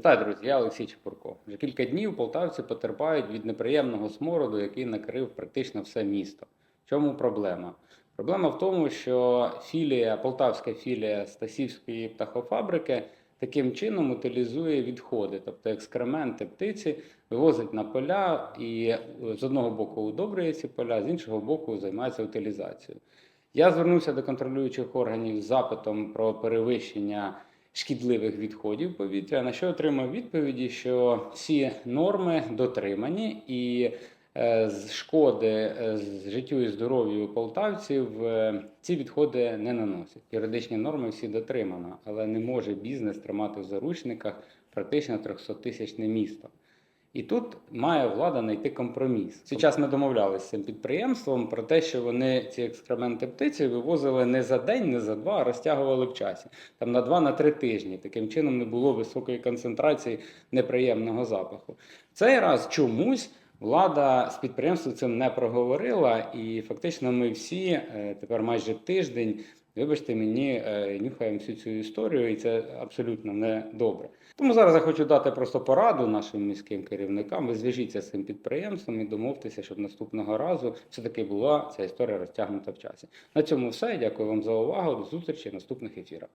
Вітаю, друзі! Я Олексій Чепурко. Вже кілька днів полтавці потерпають від неприємного смороду, який накрив практично все місто. В чому проблема? Проблема в тому, що філія, полтавська філія Стасівської птахофабрики таким чином утилізує відходи, тобто екскременти птиці вивозить на поля і е, з одного боку удобрює ці поля, з іншого боку займається утилізацією. Я звернувся до контролюючих органів з запитом про перевищення шкідливих відходів повітря, на що отримав відповіді, що всі норми дотримані і е, з шкоди е, з життю і здоров'ю полтавців е, ці відходи не наносять. Юридичні норми всі дотримано, але не може бізнес тримати в заручниках практично 300-тисячне місто. І тут має влада знайти компроміс. Зараз ми домовлялися з цим підприємством про те, що вони ці екскременти птиці вивозили не за день, не за два, а розтягували в часі. Там на два, на три тижні. Таким чином не було високої концентрації неприємного запаху. Цей раз чомусь. Влада з підприємством цим не проговорила, і фактично ми всі е, тепер майже тиждень, вибачте мені, е, нюхаємо всю цю історію, і це абсолютно не добре. Тому зараз я хочу дати просто пораду нашим міським керівникам. Ви зв'яжіться з цим підприємством і домовтеся, щоб наступного разу все-таки була ця історія розтягнута в часі. На цьому все. Дякую вам за увагу. До зустрічі в наступних ефірах.